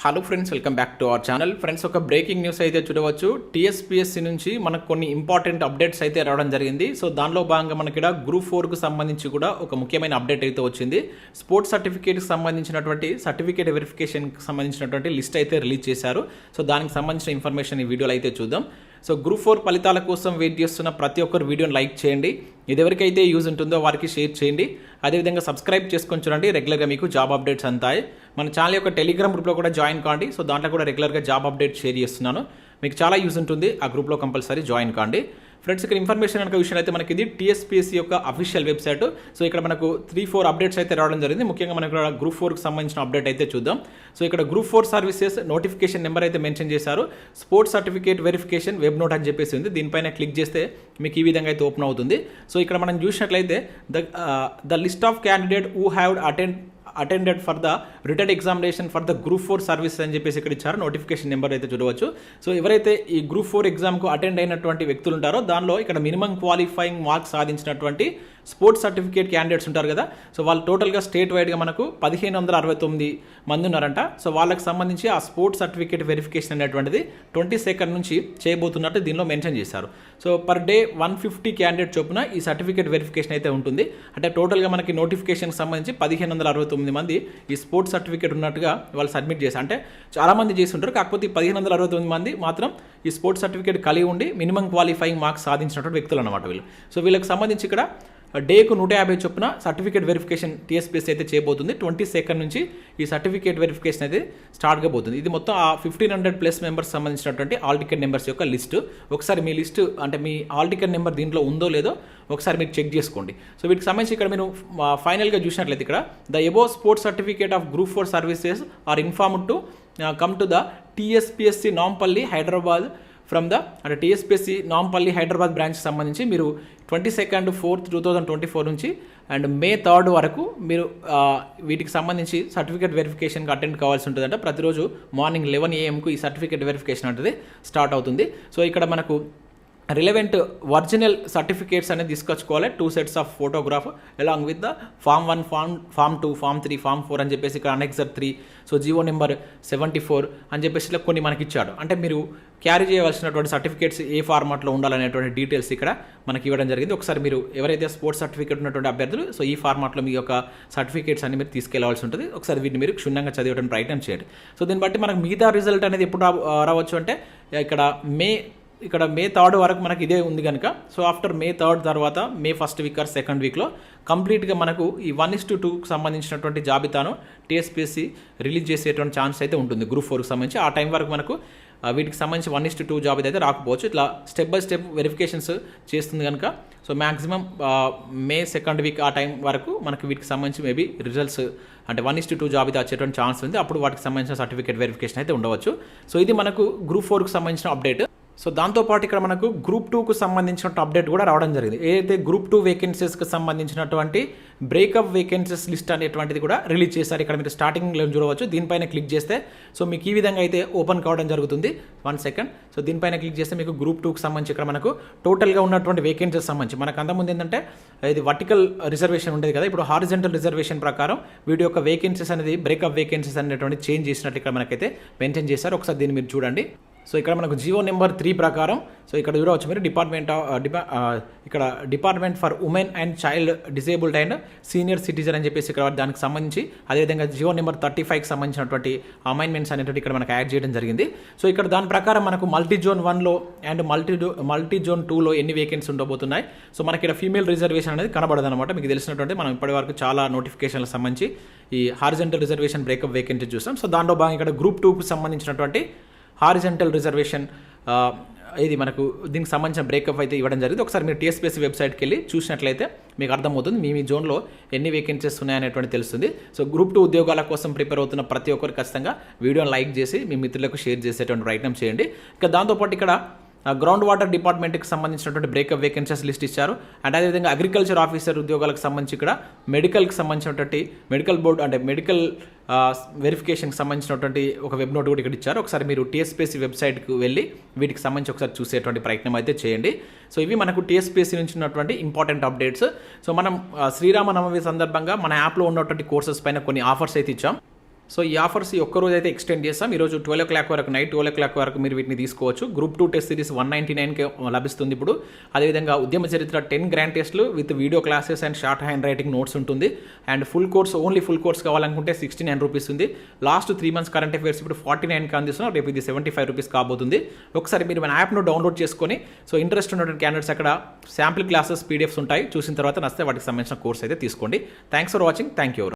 Hello friends welcome back to our channel friends ఒక breaking news అయితే చూడవచ్చు. TSPSC నుంచి మనకు కొన్ని ఇంపార్టెంట్ అప్డేట్స్ అయితే రావడం జరిగింది. సో దానిలో భాగంగా మనకి ఇక్కడ గ్రూప్ ఫోర్కు సంబంధించి కూడా ఒక ముఖ్యమైన అప్డేట్ అయితే వచ్చింది. స్పోర్ట్స్ సర్టిఫికేట్కి సంబంధించినటువంటి సర్టిఫికేట్ వెరిఫికేషన్కి సంబంధించినటువంటి లిస్ట్ అయితే రిలీజ్ చేశారు. సో దానికి సంబంధించిన ఇన్ఫర్మేషన్ ఈ వీడియోలో అయితే చూద్దాం. సో గ్రూప్ ఫోర్ ఫలితాల కోసం వెయిట్ చేస్తున్న ప్రతి ఒక్కరు వీడియోని లైక్ చేయండి. ఇది ఎవరికైతే యూజ్ ఉంటుందో వారికి షేర్ చేయండి. అదేవిధంగా సబ్స్క్రైబ్ చేసుకొని చూడండి. రెగ్యులర్గా మీకు జాబ్ అప్డేట్స్ అంతాయి మన ఛానల్ యొక్క టెలిగ్రామ్ గ్రూప్లో కూడా జాయిన్ కాండి. సో దాంట్లో కూడా రెగ్యులర్గా జాబ్ అప్డేట్ షేర్ చేస్తున్నాను. మీకు చాలా యూజ్ ఉంటుంది. ఆ గ్రూప్లో కంపల్సరీ జాయిన్ కాండి. ఫ్రెండ్స్ ఇక్కడ ఇన్ఫర్మేషన్ కనుక విషయం అయితే మనకి ఇది టీఎస్పీఎస్సీ యొక్క అఫీషియల్ వెబ్సైట్. సో ఇక్కడ మనకు త్రీ ఫోర్ అప్డేట్స్ అయితే రావడం జరిగింది. ముఖ్యంగా మనకు ఇక్కడ గ్రూప్ ఫోర్కి సంబంధించిన అప్డేట్ అయితే చూద్దాం. సో ఇక్కడ group four services notification number అయితే మెన్షన్ చేశారు. Sports certificate verification web note అని చెప్పేసి ఉంది. దీనిపైన క్లిక్ చేస్తే మీకు ఈ విధంగా అయితే ఓపెన్ అవుతుంది. సో ఇక్కడ మనం చూసినట్లయితే the the list of candidate who have attend attended for the written examination for the group four service అని చెప్పేసి ఇక్కడ ఇచ్చారు. నోటిఫికేషన్ నెంబర్ అయితే చూడవచ్చు. సో ఎవరైతే ఈ గ్రూప్ ఫోర్ ఎగ్జామ్కు అటెండ్ అయినటువంటి వ్యక్తులు ఉంటారో దానిలో ఇక్కడ మినిమం క్వాలిఫైయింగ్ మార్క్స్ సాధించినటువంటి స్పోర్ట్స్ సర్టిఫికేట్ క్యాండిడేట్స్ ఉంటారు కదా. సో వాళ్ళు టోటల్గా స్టేట్ వైడ్గా మనకు పదిహేను వందల అరవై తొమ్మిది మంది ఉన్నారంట. సో వాళ్ళకి సంబంధించి ఆ స్పోర్ట్స్ సర్టిఫికేట్ వెరిఫికేషన్ అనేటువంటిది ట్వంటీ సెకండ్ నుంచి చేయబోతున్నట్టు దీనిలో మెన్షన్ చేశారు. So per day one fifty candidate చొప్పున ఈ సర్టిఫికేట్ వెరిఫికేషన్ అయితే ఉంటుంది. అంటే టోటల్గా మనకి నోటిఫికేషన్కి సంబంధించి పదిహేను వందల అరవై తొమ్మిది మంది ఈ స్పోర్ట్స్ సర్టిఫికేట్ ఉన్నట్టుగా వాళ్ళు సబ్మిట్ చేశారు. అంటే చాలామంది చేసి ఉంటారు కాకపోతే పదిహేను వందల అరవై తొమ్మిది మంది మాత్రం ఈ స్పోర్ట్స్ సర్టిఫికేట్ కలిగి ఉండి మినిమం క్వాలిఫైయింగ్ మార్క్స్ సాధించినటువంటి వ్యక్తులు అనమాట వీళ్ళు. సో వీళ్ళకి సంబంధించి ఇక్కడ డేకు నూట యాభై చొప్పున సర్టిఫికేట్ వెరిఫికేషన్ టీఎస్పీఎస్ అయితే చేయబోతుంది. ట్వంటీ సెకండ్ నుంచి ఈ సర్టిఫికేట్ వెరిఫికేషన్ అయితే స్టార్ట్ కాబోతుంది. ఇది మొత్తం ఆ ఫిఫ్టీన్ హండ్రెడ్ ప్లస్ మెంబర్స్ సంబంధించినటువంటి ఆల్ టికెట్ నెంబర్స్ యొక్క లిస్ట్ ఒకసారి మీ లిస్ట్ అంటే మీ ఆల్ టికెట్ నెంబర్ దీంట్లో ఉందో లేదో ఒకసారి మీరు చెక్ చేసుకోండి. సో వీటికి సంబంధించి ఇక్కడ మీరు ఫైనల్గా చూసినట్లయితే ఇక్కడ the above sports certificate of group four services are inform to come to the TSPSC Nampally Hyderabad from the అంటే టీఎస్పీఎస్సీ నాంపల్లి హైదరాబాద్ బ్రాంచ్ సంబంధించి మీరు twenty second fourth two thousand twenty four నుంచి అండ్ మే థర్డ్ వరకు మీరు వీటికి సంబంధించి certificate వెరిఫికేషన్కి attend కావాల్సి ఉంటుందంటే. ప్రతిరోజు మార్నింగ్ లెవెన్ ఏఎంకు ఈ సర్టిఫికేట్ వెరిఫికేషన్ అనేది స్టార్ట్ అవుతుంది. సో ఇక్కడ మనకు రిలవెంట్ ఒరిజినల్ సర్టిఫికేట్స్ అనేది తీసుకొచ్చుకోవాలి. Two sets of photograph along with the form one form form two form three form four అని చెప్పేసి ఇక్కడ annexure three so GO number seventy four అని చెప్పేసి ఇలా కొన్ని మనకి ఇచ్చాడు. అంటే మీరు క్యారీ చేయవలసినటువంటి సర్టిఫికేట్స్ ఏ ఫార్మాట్లో ఉండాలనేటువంటి డీటెయిల్స్ ఇక్కడ మనకి ఇవ్వడం జరిగింది. ఒకసారి మీరు ఎవరైతే స్పోర్ట్స్ సర్టిఫికేట్ ఉన్నటువంటి అభ్యర్థులు సో ఈ ఫార్మాట్లో మీ యొక్క సర్టిఫికేట్స్ అన్ని మీరు తీసుకెళ్ళవలసి ఉంటుంది. ఒకసారి వీటిని మీరు క్షుణ్ణంగా చదివడం ప్రయత్నం చేయండి. సో దీన్ని బట్టి మనకు మిగతా రిజల్ట్ అనేది ఎప్పుడు రా- రావచ్చు అంటే ఇక్కడ మే ఇక్కడ మే థర్డ్ వరకు మనకి ఇదే ఉంది కనుక సో ఆఫ్టర్ మే థర్డ్ తర్వాత May first week or second వీక్లో కంప్లీట్గా మనకు ఈ వన్ ఇస్ టు టూకి సంబంధించినటువంటి జాబితాను టీఎస్పీఎస్సీ రిలీజ్ చేసేటువంటి ఛాన్స్ అయితే ఉంటుంది. గ్రూప్ ఫోర్కి సంబంధించి. ఆ టైం వరకు మనకు వీటికి సంబంధించి వన్ ఇస్ టు టూ జాబితా అయితే రాకపోవచ్చు. ఇట్లా స్టెప్ బై స్టెప్ వెరిఫికేషన్స్ చేస్తుంది కనుక so maximum May second week ఆ టైం వరకు మనకి వీటికి సంబంధించి మేబీ రిజల్ట్స్ అంటే వన్ ఇస్ టు టూ జాబితా వచ్చేటువంటి ఛాన్స్ ఉంది. అప్పుడు వాటికి సంబంధించిన సర్టిఫికేట్ వెరిఫికేషన్ అయితే ఉండవచ్చు. సో ఇది మనకు గ్రూప్ ఫోర్కి సంబంధించిన అప్డేట్ సో దాంతోపాటు ఇక్కడ మనకు గ్రూప్ టూకు సంబంధించిన అప్డేట్ కూడా రావడం జరిగింది. ఏదైతే గ్రూప్ టూ వేకెన్సీస్కి సంబంధించినటువంటి బ్రేకప్ వేకెన్సీస్ లిస్ట్ అనేటువంటిది కూడా రిలీజ్ చేశారు. ఇక్కడ మీరు స్టార్టింగ్లో చూడవచ్చు. దీనిపైన క్లిక్ చేస్తే సో మీకు ఈ విధంగా అయితే ఓపెన్ కావడం జరుగుతుంది. One second. సో దీనిపైన క్లిక్ చేస్తే మీకు గ్రూప్ టూకి సంబంధించి ఇక్కడ మనకు టోటల్గా ఉన్నటువంటి వేకెన్సీస్ సంబంధించి మనకు అంతకుముందు ఏంటంటే ఇది వర్టికల్ రిజర్వేషన్ ఉండేది కదా. ఇప్పుడు హారిజెంటల్ రిజర్వేషన్ ప్రకారం వీటి యొక్క వేకెన్సీస్ అనేది బ్రేకప్ వేకెన్సీస్ అనేటువంటి చేంజ్ చేసినట్టు ఇక్కడ మనకైతే మెన్షన్ చేశారు. ఒకసారి దీన్ని మీరు చూడండి. సో ఇక్కడ మనకు జియో నెంబర్ త్రీ ప్రకారం సో ఇక్కడ చూడవచ్చు మీరు డిపార్ట్మెంట్ ఆఫ్ డిపా ఇక్కడ department for women and child disabled and senior citizen అని చెప్పేసి ఇక్కడ దానికి సంబంధించి అదేవిధంగా జియో నెంబర్ థర్టీ ఫైవ్కి సంబంధించినటువంటి అమైన్మెంట్స్ అనేటువంటి ఇక్కడ మనకు యాడ్ చేయడం జరిగింది. సో ఇక్కడ దాని ప్రకారం మనకు మల్టీ జోన్ వన్లో అండ్ మల్టీ మల్టీ జోన్ టూలో ఎన్ని వేకెన్సీ ఉండబోతున్నాయి. సో మనకి ఇక్కడ ఫీమేల్ రిజర్వేషన్ అనేది కనబడదు అనమాట మీకు తెలిసినటువంటి మనం ఇప్పటివరకు చాలా నోటిఫికేషన్లకు సంబంధించి ఈ హార్జెంటల్ రిజర్వేషన్ బ్రేకప్ వేకెన్సీ చూసాం. సో దాంట్లో భాగంగా ఇక్కడ గ్రూప్ టూకు సంబంధించినటువంటి హారిజెంటల్ రిజర్వేషన్ ఇది మనకు దీనికి సంబంధించిన బ్రేకప్ అయితే ఇవ్వడం జరిగింది. ఒకసారి మీరు టీఎస్పీఎస్సీ వెబ్సైట్కి వెళ్ళి చూసినట్లయితే మీకు అర్థమవుతుంది. మీ మీ జోన్లో ఎన్ని వేకెన్సీస్ ఉన్నాయనేటువంటి తెలుస్తుంది. సో గ్రూప్ టూ ఉద్యోగాల కోసం ప్రిపేర్ అవుతున్న ప్రతి ఒక్కరు ఖచ్చితంగా వీడియోని లైక్ చేసి మీ మిత్రులకు షేర్ చేసేటువంటి ప్రయత్నం చేయండి. ఇక దాంతోపాటు ఇక్కడ గ్రౌండ్ వాటర్ డిపార్ట్మెంట్కి సంబంధించినటువంటి బ్రేకప్ వేకెన్సీస్ లిస్ట్ ఇచ్చారు. అండ్ అదేవిధంగా అగ్రికల్చర్ ఆఫీసర్ ఉద్యోగాలకు సంబంధించి ఇక్కడ మెడికల్కి సంబంధించినటువంటి మెడికల్ బోర్డు అంటే మెడికల్ వెరిఫికేషన్కి సంబంధించినటువంటి ఒక వెబ్ నోట్ కూడా ఇక్కడ ఇచ్చారు. ఒకసారి మీరు టీఎస్పీఎస్సీ వెబ్సైట్కి వెళ్ళి వీటికి సంబంధించి ఒకసారి చూసేటువంటి ప్రయత్నం అయితే చేయండి. సో ఇవి మనకు టీఎస్పీఎస్సీ నుంచి ఉన్నటువంటి ఇంపార్టెంట్ అప్డేట్స్ సో మనం శ్రీరామనవమి సందర్భంగా మన యాప్లో ఉన్నటువంటి కోర్సెస్ పైన కొన్ని ఆఫర్స్ అయితే ఇచ్చాం. సో ఈ ఆఫర్స్ ఈ ఒక్క రోజు అయితే ఎక్స్టెండ్ చేస్తాం. ఈ రోజు ట్వెల్వ్ ఓ క్లాక్ వరకు నైట్ ట్వెల్వ్ ఓ క్లాక్ వరకు మీరు వీటిని తీసుకోవచ్చు. Group two test series one ninety నైన్కి లభిస్తుంది ఇప్పుడు. అదేవిధంగా ఉద్యమ చరిత్ర టెన్ గ్రాండ్ టెస్ట్లు with video classes and short hand writing notes ఉంటుంది. And full course only full course కావాలనుకుంటే సిక్స్టీ నైన్ రూపీస్ ఉంది. Last three months current affairs ఇప్పుడు ఫార్టీ నైన్కి అందిస్తున్నాం. రేపు ఇది సెవెంటీ ఫైవ్ రూపీస్ కాబోతుంది. ఒకసారి మీరు మన యాప్ను డౌన్లోడ్ చేసుకొని సో ఇంట్రెస్ట్ ఉన్నటువంటి క్యాండిడేట్స్ అక్కడ శాంపిల్ క్లాసెస్ పీడిఎఫ్స్ ఉంటాయి. చూసిన తర్వాత నచ్చితే వాటికి సంబంధించిన కోర్స్ అయితే తీసుకోండి. Thanks for watching thank you